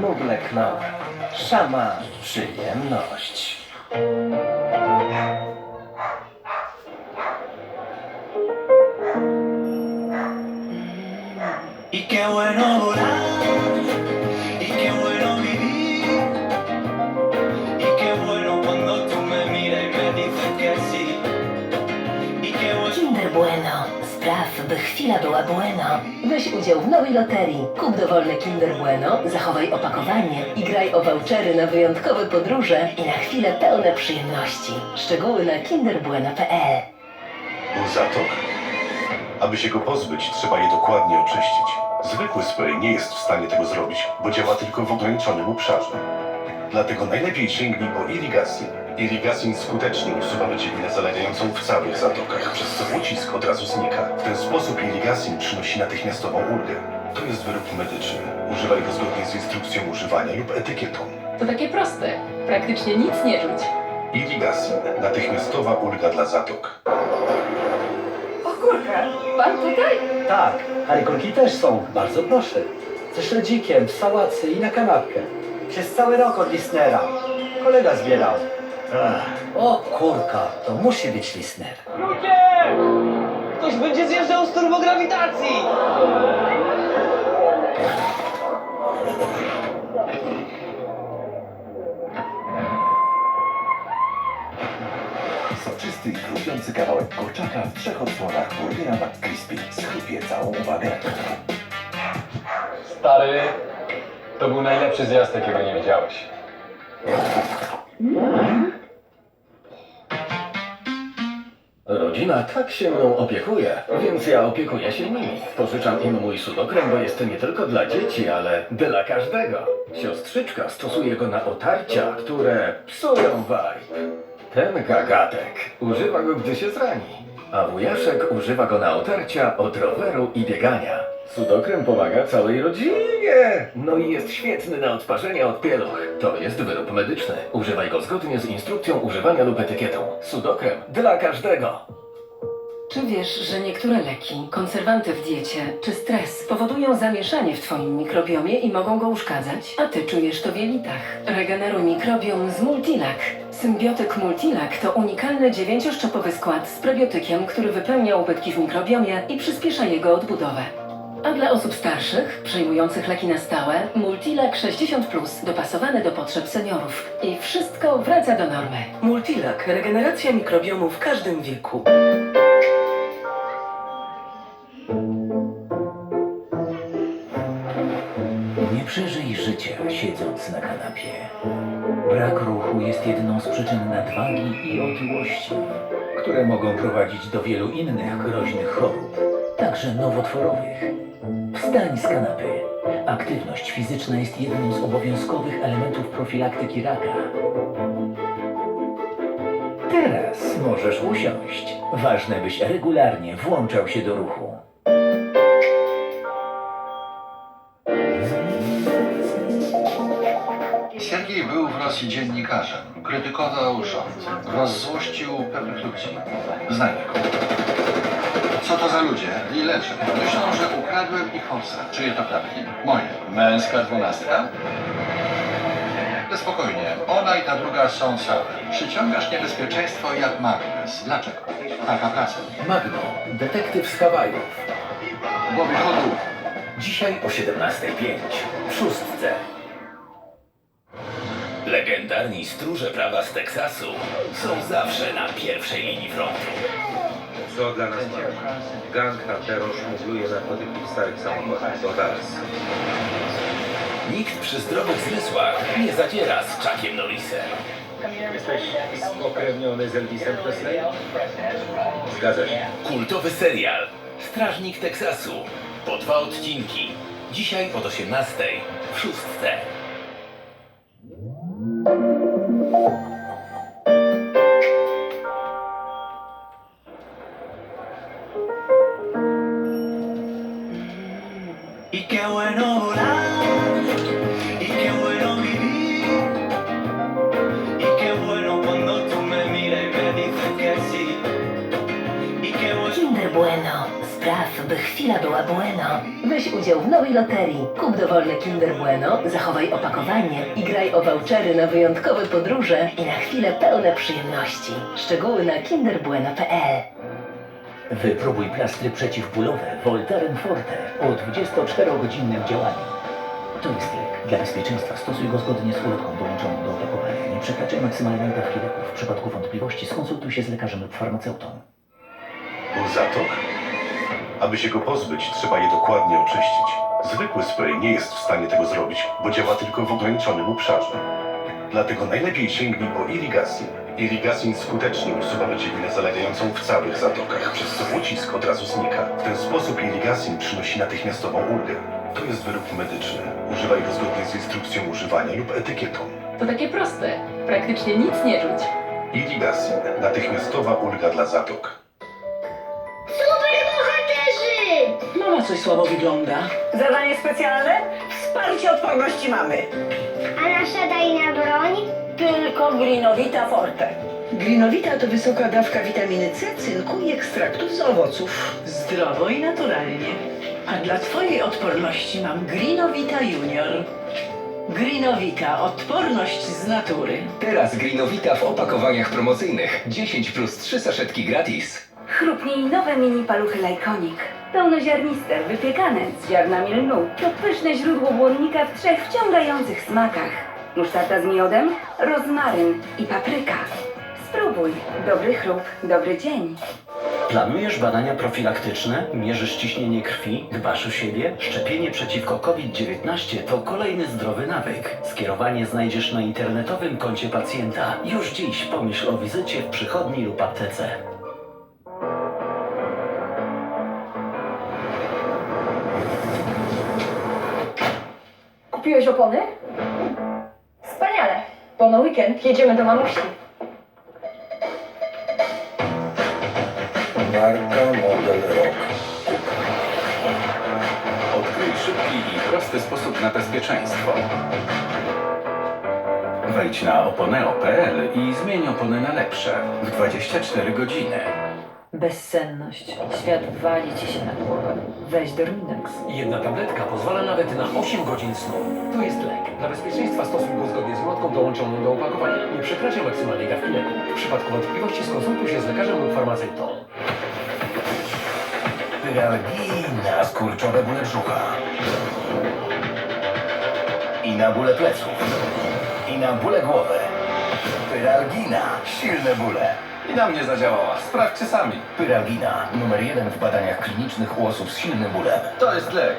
Mugle knowe. Sama przyjemność. Y qué bueno Spraw, by chwila była bueno. Weź udział w nowej loterii. Kup dowolne Kinder Bueno, zachowaj opakowanie i graj o vouchery na wyjątkowe podróże i na chwilę pełne przyjemności. Szczegóły na kinderbueno.pl Zatok. Aby się go pozbyć, trzeba je dokładnie oczyścić. Zwykły spray nie jest w stanie tego zrobić, bo działa tylko w ograniczonym obszarze. Dlatego najlepiej sięgnij po irigasin. Irigasin skutecznie usuwa wyciekinę zalewającą w całych zatokach, przez co ucisk od razu znika. W ten sposób irigasin przynosi natychmiastową ulgę. To jest wyrób medyczny. Używaj go zgodnie z instrukcją używania lub etykietą. To takie proste. Praktycznie nic nie czuć. Irigasin. Natychmiastowa ulga dla zatok. O kurka, pan tutaj? Tak, ale kulki też są. Bardzo proszę. Ze śledzikiem, w sałacy i na kanapkę. Przez cały rok od Lisnera. Kolega zbierał. Ach, o kurka, to musi być Lisner. Ludzie! Ktoś będzie zjeżdżał z turbograwitacji! Soczysty i chrupiący kawałek kurczaka w trzech odsłonach burgera McCrispy schrupie całą uwagę. Stary, to był najlepszy zjazd, jakiego nie widziałeś. Rodzina tak się mną opiekuje, więc ja opiekuję się nimi. Pożyczam im mój sudokrem, bo jest nie tylko dla dzieci, ale dla każdego. Siostrzyczka stosuje go na otarcia, które psują vibe. Ten gagatek używa go, gdy się zrani, a wujaszek używa go na otarcia od roweru i biegania. Sudokrem pomaga całej rodzinie! No i jest świetny na odparzenie od pieluch. To jest wyrób medyczny. Używaj go zgodnie z instrukcją używania lub etykietą. Sudokrem dla każdego. Czy wiesz, że niektóre leki, konserwanty w diecie czy stres powodują zamieszanie w Twoim mikrobiomie i mogą go uszkadzać? A Ty czujesz to w jelitach. Regeneruj mikrobiom z Multilak. Symbiotyk Multilak to unikalny dziewięcioszczepowy skład z prebiotykiem, który wypełnia ubytki w mikrobiomie i przyspiesza jego odbudowę. A dla osób starszych, przyjmujących leki na stałe, Multilak 60 dopasowany do potrzeb seniorów. I wszystko wraca do normy. Multilak, regeneracja mikrobiomu w każdym wieku. Nie przeżyj życia siedząc na kanapie. Brak ruchu jest jedną z przyczyn nadwagi i otyłości, które mogą prowadzić do wielu innych groźnych chorób, także nowotworowych. Wstań z kanapy. Aktywność fizyczna jest jednym z obowiązkowych elementów profilaktyki raka. Teraz możesz usiąść. Ważne, byś regularnie włączał się do ruchu. Sergiej był w Rosji dziennikarzem. Krytykował rząd. Rozzłościł pewnych ludzi. Znajmy go. Co to za ludzie? Dilerzy. Myślą, że ukradłem ich owce. Czyje to klatki? Moje. Męska dwunastka? Spokojnie. Ona i ta druga są całe. Przyciągasz niebezpieczeństwo jak magnes. Dlaczego? Taka praca. Magno, detektyw z Hawajów. Głowy chodu. Dzisiaj o 17.05 w szóstce. Legendarni stróże prawa z Teksasu są zawsze na pierwszej linii frontu. Co dla nas ma? Gang Hunter szmugluje narkotyki w starych samochodach. To teraz. Nikt przy zdrowych zmysłach nie zadziera z Chuckiem Norrisem. Jesteś spokrewniony z Elvisem Presley? Zgadza się. Kultowy serial Strażnik Teksasu. Po dwa odcinki. Dzisiaj od 18 w szóstce. By chwila była bueno. Weź udział w nowej loterii. Kup dowolne Kinder Bueno, zachowaj opakowanie i graj o vouchery na wyjątkowe podróże i na chwilę pełne przyjemności. Szczegóły na kinderbueno.pl Wypróbuj plastry przeciwbólowe Voltaren Forte o 24-godzinnym działaniu. To jest lek. Dla bezpieczeństwa stosuj go zgodnie z ulotką dołączoną do opakowania. Nie przekraczaj maksymalnej dawki leku. W przypadku wątpliwości skonsultuj się z lekarzem lub farmaceutą. Ból zatok? Aby się go pozbyć, trzeba je dokładnie oczyścić. Zwykły spray nie jest w stanie tego zrobić, bo działa tylko w ograniczonym obszarze. Dlatego najlepiej sięgnij po Irrigasin. Irrigasin skutecznie usuwa wyciekinę zalewającą w całych zatokach, przez co ucisk od razu znika. W ten sposób Irrigasin przynosi natychmiastową ulgę. To jest wyrób medyczny. Używaj go zgodnie z instrukcją używania lub etykietą. To takie proste. Praktycznie nic nie czuć. Irrigasin. Natychmiastowa ulga dla zatok. Mama coś słabo wygląda. Zadanie specjalne? Wsparcie odporności mamy. A nasza tajna broń? Tylko Grinowita Forte. Grinowita to wysoka dawka witaminy C, cynku i ekstraktów z owoców. Zdrowo i naturalnie. A dla Twojej odporności mam Grinowita Junior. Grinowita, odporność z natury. Teraz Greenowita w opakowaniach promocyjnych. 10 plus 3 saszetki gratis. Chrupnij nowe mini paluchy Lajkonik. Pełnoziarniste, wypiekane z ziarnami lnu. To pyszne źródło błonnika w trzech wciągających smakach. Musztarda z miodem, rozmaryn i papryka. Spróbuj. Dobry chrup, dobry dzień. Planujesz badania profilaktyczne? Mierzysz ciśnienie krwi? Dbasz o siebie? Szczepienie przeciwko COVID-19 to kolejny zdrowy nawyk. Skierowanie znajdziesz na internetowym koncie pacjenta. Już dziś pomyśl o wizycie w przychodni lub aptece. Kupiłeś opony? Wspaniale. Bo na weekend jedziemy do mamusi. Marka, model, rok. Odkryj szybki i prosty sposób na bezpieczeństwo. Wejdź na oponeo.pl i zmień opony na lepsze w 24 godziny. Bezsenność. Świat wali ci się na głowę. Weź Dorminex. Jedna tabletka pozwala nawet na 8 godzin snu. To jest lek. Dla bezpieczeństwa stosuj go zgodnie z ulotką dołączoną do opakowania. Nie przekraczaj maksymalnej dawki leku. W przypadku wątpliwości skonsultuj się z lekarzem lub farmaceutą. Pyralgina, skurczowe bóle brzucha. I na bóle pleców. I na bóle głowy. Pyralgina, silne bóle. I na mnie zadziałała. Sprawdźcie sami. Pyralgina, numer jeden w badaniach klinicznych u osób z silnym bólem. To jest lek.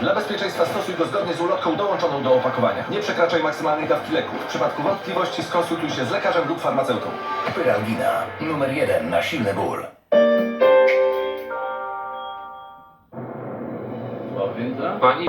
Dla bezpieczeństwa stosuj go zgodnie z ulotką dołączoną do opakowania. Nie przekraczaj maksymalnej dawki leku. W przypadku wątpliwości skonsultuj się z lekarzem lub farmaceutą. Pyralgina, numer jeden na silny ból. Pani